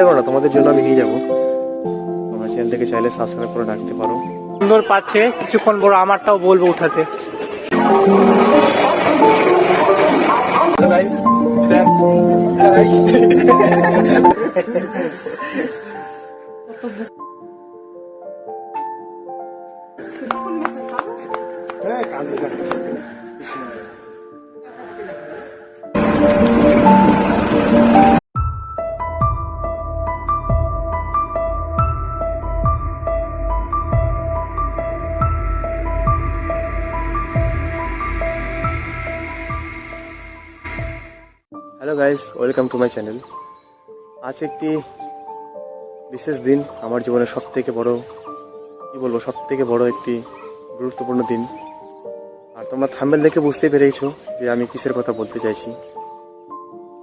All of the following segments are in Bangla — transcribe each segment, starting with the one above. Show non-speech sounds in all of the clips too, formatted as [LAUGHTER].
চিন্তা করো না তোমাদের জন্য আমি নিয়ে যাব। তোমরা চ্যানেলটাকে চাইলে সাবস্ক্রাইব করে রাখতে পারো। সুন্দর পাচ্ছে কিছুক্ষণ বড় আমারটাও বলব উঠাতে। Hello [LAUGHS] guys welcome to my channel আজ একটি বিশেষ দিন আমার জীবনের সব থেকে বড়, কি বলব সব থেকে বড় একটি গুরুত্বপূর্ণ দিন। আর তোমরা থাম্বেল দেখে বুঝতে পেরেছ যে আমি কিসের কথা বলতে চাইছি।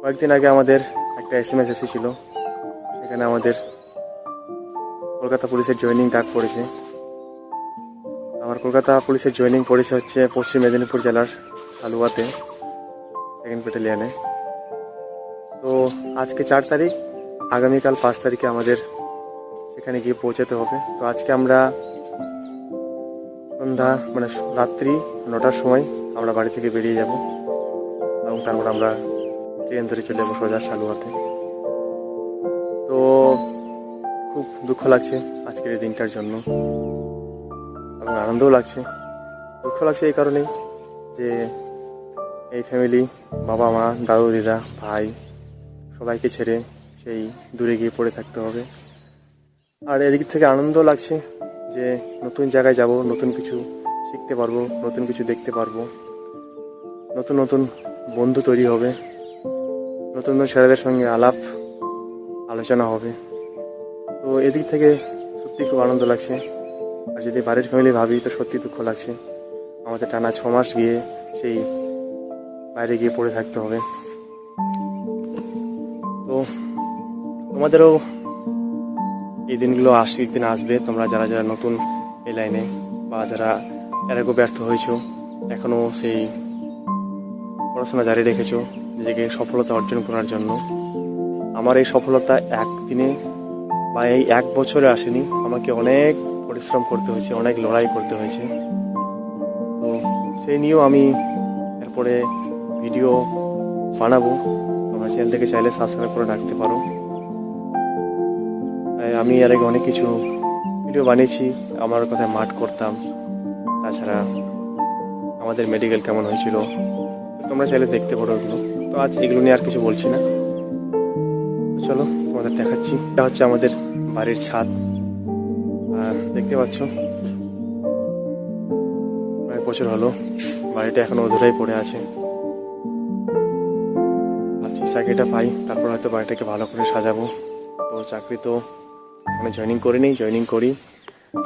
কয়েকদিন আগে আমাদের একটা এস এম এস এসেছিল, সেখানে আমাদের কলকাতা পুলিশের জয়েনিং ডাক পড়েছে। আমার কলকাতা পুলিশের জয়েনিং পড়েছে হচ্ছে পশ্চিম মেদিনীপুর জেলার হালুয়াতে সেকেন্ড ব্যাটালিয়ানে তো আজকে চার তারিখ। আগামীকাল পাঁচ তারিখে আমাদের সেখানে গিয়ে পৌঁছাতে হবে। তো আজকে আমরা সন্ধ্যা মানে রাত্রি নটার সময় আমরা বাড়ি থেকে বেরিয়ে যাব এবং তারপর আমরা ট্রেন ধরে চলে যাব সোজা সালুয়াতে। তো খুব দুঃখ লাগছে আজকের এই দিনটার জন্য এবং আনন্দও লাগছে। দুঃখ লাগছে এই কারণেই যে এই ফ্যামিলি বাবা মা দাদু দিদা ভাই সবাইকে ছেড়ে সেই দূরে গিয়ে পড়ে থাকতে হবে। আর এদিক থেকে আনন্দ লাগছে যে নতুন জায়গায় যাব, নতুন কিছু শিখতে পারব, নতুন কিছু দেখতে পারব। নতুন নতুন বন্ধু তৈরি হবে। নতুন নতুন ছেলেদের সঙ্গে আলাপ, আলোচনা হবে। তো এদিক থেকে সত্যি খুব আনন্দ লাগছে। আর যদি বাড়ির ফ্যামিলি ভাবি, তো সত্যি দুঃখ লাগছে। আমাদের টানা ছ মাস গিয়ে সেই বাইরে গিয়ে পড়ে থাকতে হবে। তো তোমাদেরও এই দিনগুলো আস দিন আসবে। তোমরা যারা যারা নতুন এই লাইনে বা যারা এর আগেও ব্যর্থ হয়েছো এখনও সেই পড়াশোনা জারি রেখেছো, নিজেকে সফলতা অর্জন করার জন্য। আমার এই সফলতা একদিনে বা এই এক বছরে আসেনি। আমাকে অনেক পরিশ্রম করতে হয়েছে, অনেক লড়াই করতে হয়েছে। তো সেই নিয়েও আমি এরপরে ভিডিও বানাবো। চ্যানেলটাকে চাইলে সাবস্ক্রাইব করে রাখতে পারো। আমি এর আগে অনেক কিছু ভিডিও বানিয়েছি, আমার কথায় মাঠ করতাম। তাছাড়া আমাদের মেডিকেল কেমন হয়েছিল, তোমরা চাইলে দেখতে পারো ওগুলো তো আজ এগুলো নিয়ে আর কিছু বলছি না। চলো, তোমাদের দেখাচ্ছি। এটা হচ্ছে আমাদের বাড়ির ছাদ। আর দেখতে পাচ্ছ, অনেক বছর হলো, বাড়িটা এখনও অধুরাই পড়ে আছে। ভাবছি চাকরিটা পাই, তারপর হয়তো বাড়িটাকে ভালো করে সাজাবো। তো চাকরি তো আমি জয়নিং জয়েনিং করিনি জয়েনিং করি,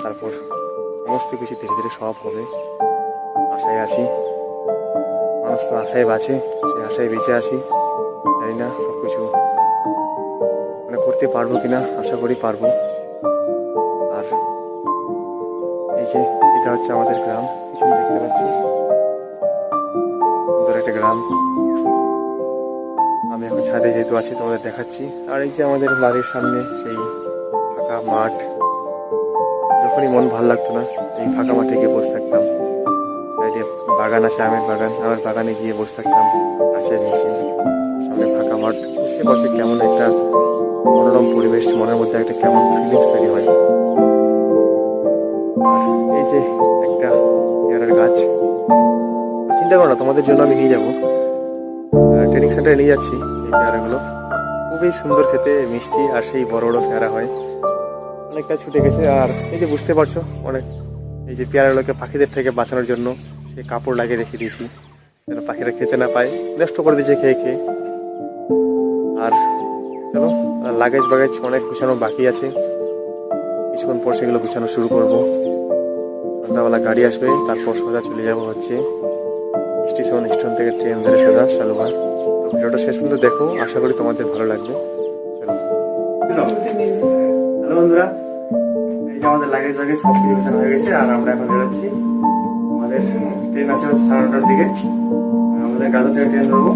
তারপর সমস্ত কিছু ধীরে ধীরে সব হবে। আশায় আছি, মানুষ তো আশায় বাঁচে, সেই আশায় বেঁচে আছি, জানি না সব কিছু মানে করতে পারব কিনা, আশা করি পারব। আর এই যে, এটা হচ্ছে আমাদের গ্রাম, পিছনে দেখতে পাচ্ছি। সুন্দর একটা গ্রাম। আমি এখন ছাদে যেহেতু আছি, তোমাদের দেখাচ্ছি। আর এই যে আমাদের বাড়ির সামনে সেই ফাঁকা মাঠ। যখনই মন ভালো লাগতো না, এই ফাঁকা মাঠে গিয়ে বসে থাকতাম। সাইডে বাগান আছে, আমের বাগান। আমের বাগানে গিয়ে বসে থাকতাম, গাছের নিচে। সামনে ফাঁকা মাঠ। বুঝতে পারছি কেমন একটা মনোরম পরিবেশ, মনের মধ্যে একটা কেমন ফিলিংস তৈরি হয়। এই যে একটা পেয়ারার গাছ। চিন্তা করো না, তোমাদের জন্য আমি নিয়ে যাব। ট্রেনিং সেন্টারে নিয়ে যাচ্ছি এই পেয়ারাগুলো। খুবই সুন্দর খেতে, মিষ্টি আর সেই বড় বড় পেয়ারা হয়। অনেকটা ছুটে গেছে আর এই যে বুঝতে পারছ, অনেক এই যে পেয়ারাগুলোকে পাখিদের থেকে বাঁচানোর জন্য সেই কাপড় লাগিয়ে রেখে দিয়েছি। যেন পাখিরা খেতে না পায়, নষ্ট করে দিয়েছে খেয়ে খেয়ে। আর চলো লাগেজ বাগেজ অনেক গুছানো বাকি আছে। কিছুক্ষণ পর সেগুলো গুছানো শুরু করব। সন্ধ্যাবেলা গাড়ি আসবে, তারপর সোজা চলে যাব হচ্ছে। স্টেশন স্টেশন থেকে ট্রেন ধরে সোজা শালুঘাট তো ভিডিওটা শেষ পর্যন্ত দেখো, আশা করি তোমাদের ভালো লাগবে। হ্যালো বন্ধুরা, এই যে আমাদের লাগেজ লাগেজ সব কিছু হয়ে গেছে, আর আমরা এখন বেরোচ্ছি। আমাদের ট্রেন আছে হচ্ছে সাড়ে নটার দিকে। আমাদের গাজা থেকে ট্রেন ধরবো।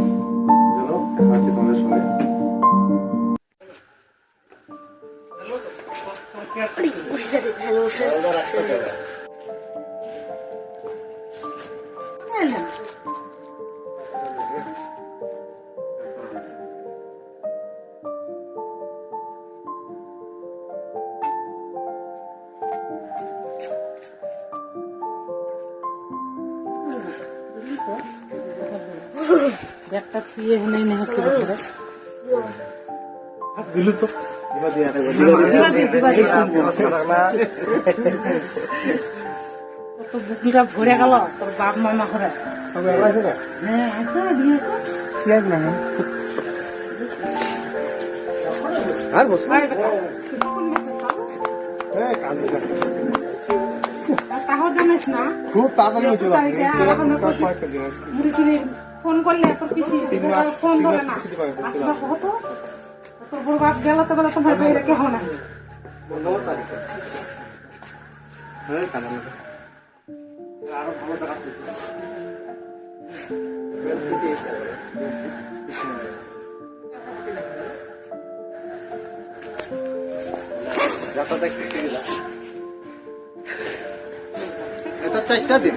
দেখা হচ্ছে তোমাদের সঙ্গে। তো ভরে গেল তোর বাপ মামা করে হ্যাঁ। আর বস জানিস না খুব তাড়াতাড়ি ফোন করলে তোর পিসি ফোন ধরে না। কত? তোর বড় বাপ গেল তো বলে তোমার বাইরে কেহ না এটা চারটা দিন।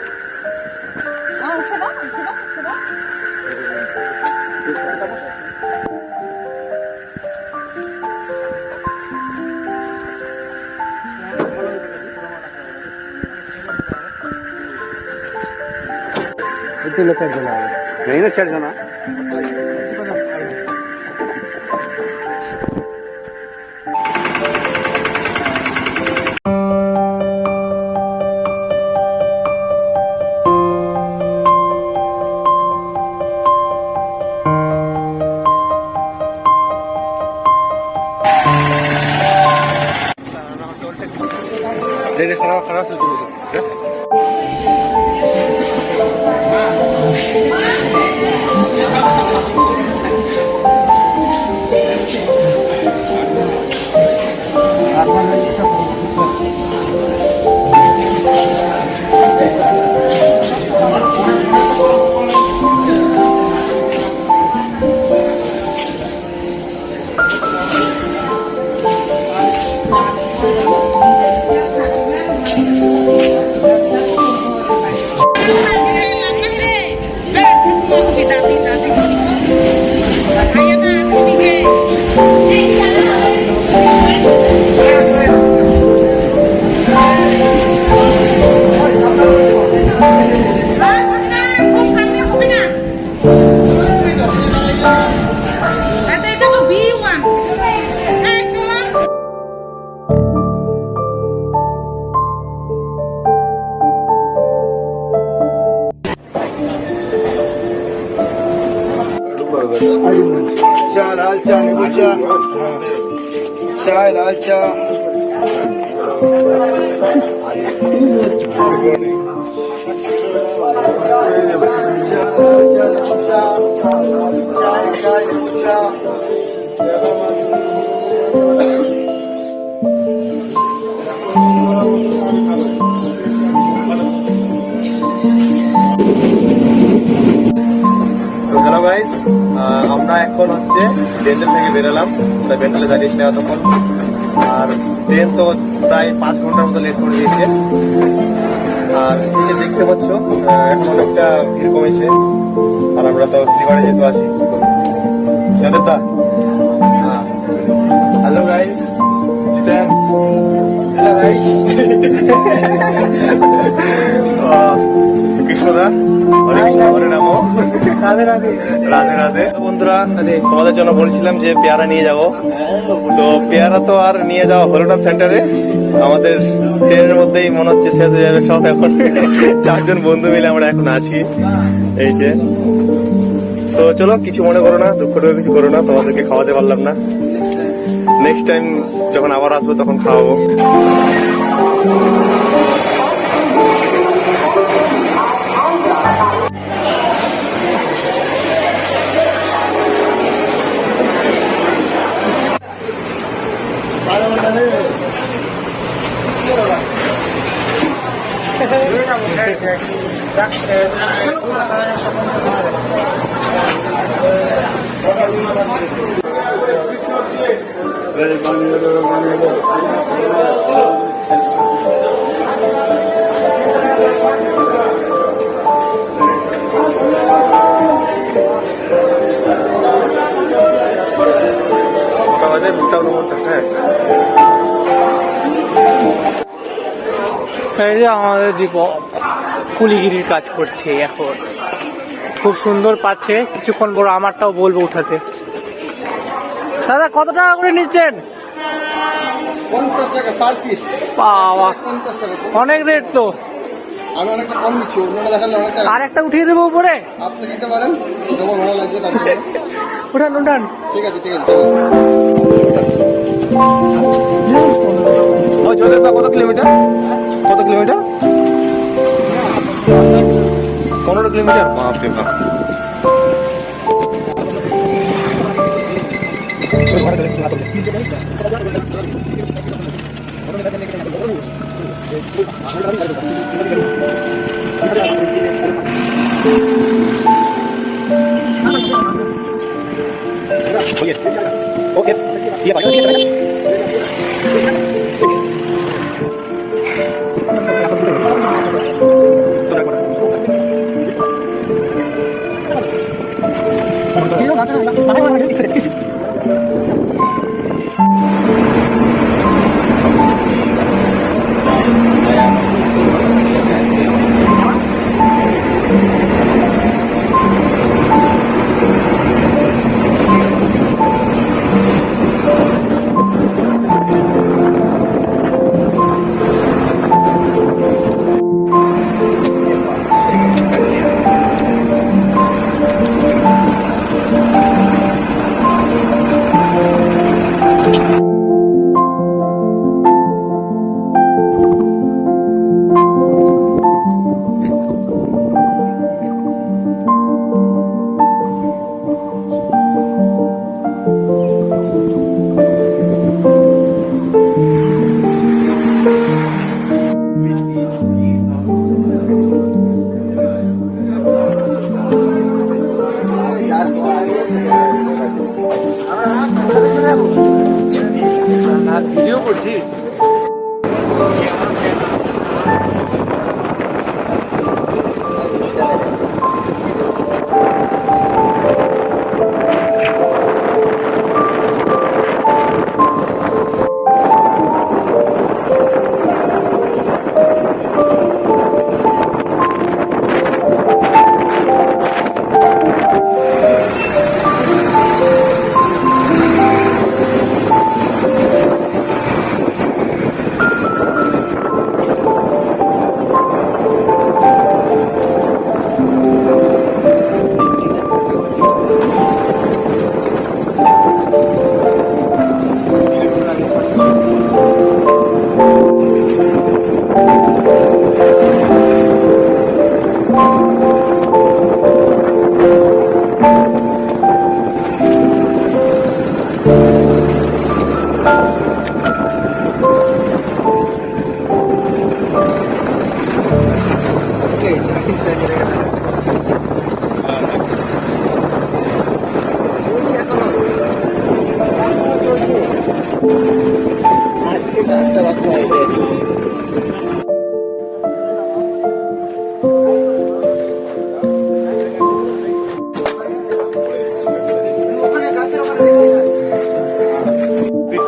তিন চার জন নেই না চার জন দেখে খারাপ খারাপ Thank you. গাইস আমরা এখন হচ্ছে ডেন্টাল থেকে বেরোলাম। আমরা ডেন্টালে দাঁড়িয়েছি না তখন আর ট্রেন তো প্রায় পাঁচ ঘণ্টার মতো লেট করে দিয়েছে। আর এই দেখতে পাচ্ছ এখন অনেকটা ভিড় কমেছে। আর আমরা তো স্লিপারে যেহেতু আছি। Hello guys Jiten. কৃষ্ণদা Hare Krishna Hare নাম রাধে রাধে। রাধে রাধে। বন্ধুরা তোমাদের জন্য বলছিলাম যে পেয়ারা নিয়ে যাব। তো পেয়ারা তো আর নিয়ে যাওয়া হলো না সেন্টারে। আমাদের ট্রেনের মধ্যেই মনে হচ্ছে শেষ হয়ে যাবে সব এখন। চারজন বন্ধু মিলে আমরা এখন আছি। এই যে। তো চলো কিছু মনে করো না দুঃখ কিছু করো না তোমাদেরকে খাওয়াতে পারলাম না। নেক্সট টাইম যখন আবার আসব তখন খাওয়াবো। কটা এই যে আমাদের দীপক কুলিগিরির কাজ করছে এখন। খুব সুন্দর পাচ্ছে কিছুক্ষণ পর আমারটাও বলব উঠাতে। দাদা কত টাকা করে নিচ্ছেন? পঞ্চাশ টাকা পার পিস বাবা পঞ্চাশ টাকা অনেক রেট তো। আমি অনেকটা কম দিচ্ছি দেখালে আর একটা উঠিয়ে দেবো উপরে? আপনি দিতে পারেন যখন ভালো লাগবে তার উঠান উঠান। ঠিক আছে ঠিক আছে। জলের কত কিলোমিটার কত কিলোমিটার? পনেরো কিলোমিটার? বাপরে বাপ। Oke, iya Pak.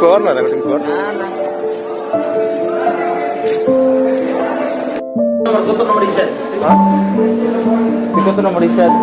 কর না রেকর্ডিং কর কত নম্বর তুই কত নম্বর রিচার্জ